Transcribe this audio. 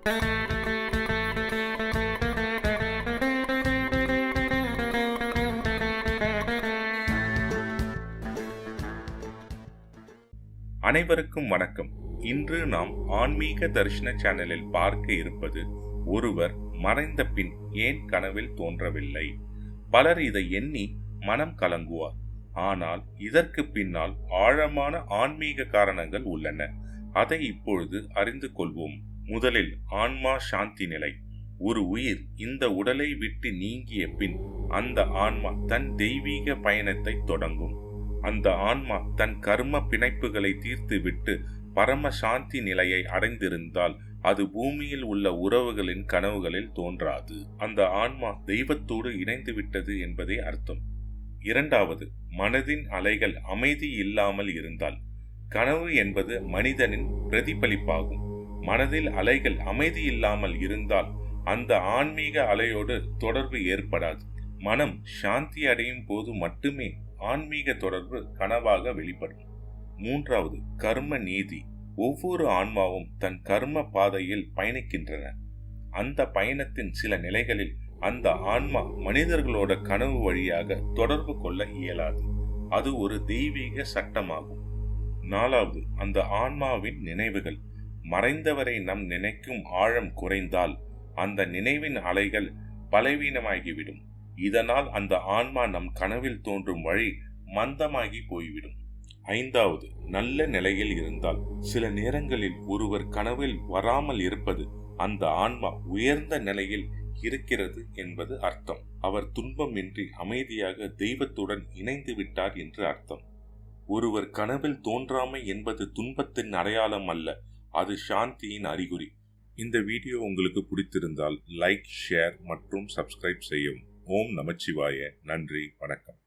அனைவருக்கும் வணக்கம். இன்று நாம் ஆன்மீக தரிசன சேனலில் பார்க்க இருப்பது ஒருவர் மறைந்த பின் ஏன் கனவில் தோன்றவில்லை? பலர் இதை எண்ணி மனம் கலங்குவார். ஆனால் இதற்கு பின்னால் ஆழமான ஆன்மீக காரணங்கள் உள்ளன. அதை இப்பொழுது அறிந்து கொள்வோம். முதலில் ஆன்மா சாந்தி நிலை. ஒரு உயிர் இந்த உடலை விட்டு நீங்கிய பின் அந்த ஆன்மா தன் தெய்வீக பயணத்தை தொடங்கும். அந்த ஆன்மா தன் கர்ம பிணைப்புகளை தீர்த்துவிட்டு பரம சாந்தி நிலையை அடைந்திருந்தால் அது பூமியில் உள்ள உறவுகளின் கனவுகளில் தோன்றாது. அந்த ஆன்மா தெய்வத்தோடு இணைந்து விட்டது என்பதே அர்த்தம். இரண்டாவது மனதின் அலைகள் அமைதி இல்லாமல் இருந்தால். கனவு என்பது மனிதனின் பிரதிபலிப்பாகும். மனதில் அலைகள் அமைதி இல்லாமல் இருந்தால் அந்த ஆன்மீக அலையோடு தொடர்பு ஏற்படாது. மனம் சாந்தி அடையும் போது மட்டுமே ஆன்மீக தொடர்பு கனவாக வெளிப்படும். மூன்றாவது கர்ம நீதி. ஒவ்வொரு ஆன்மாவும் தன் கர்ம பாதையில் பயணிக்கின்றன. அந்த பயணத்தின் சில நிலைகளில் அந்த ஆன்மா மனிதர்களோட கனவு வழியாக தொடர்பு கொள்ள இயலாது. அது ஒரு தெய்வீக சட்டமாகும். நாலாவது அந்த ஆன்மாவின் நினைவுகள். மறைந்தவரை நம் நினைக்கும் ஆழம் குறைந்தால் அந்த நினைவின் அலைகள் பலவீனமாகிவிடும். இதனால் அந்த ஆன்மா நம் கனவில் தோன்றும் வழி மந்தமாகி போய்விடும். ஐந்தாவது நல்ல நிலையில் இருந்தால் சில நேரங்களில் ஒருவர் கனவில் வராமல் இருப்பது அந்த ஆன்மா உயர்ந்த நிலையில் இருக்கிறது என்பது அர்த்தம். அவர் துன்பமின்றி அமைதியாக தெய்வத்துடன் இணைந்து விட்டார் என்று அர்த்தம். ஒருவர் கனவில் தோன்றாமை என்பது துன்பத்தின் அடையாளம் அல்ல. அது சாந்தியின் அறிகுறி. இந்த வீடியோ உங்களுக்கு பிடித்திருந்தால் லைக் ஷேர் மற்றும் சப்ஸ்கிரைப் செய்யும் ஓம் நமச்சிவாய. நன்றி வணக்கம்.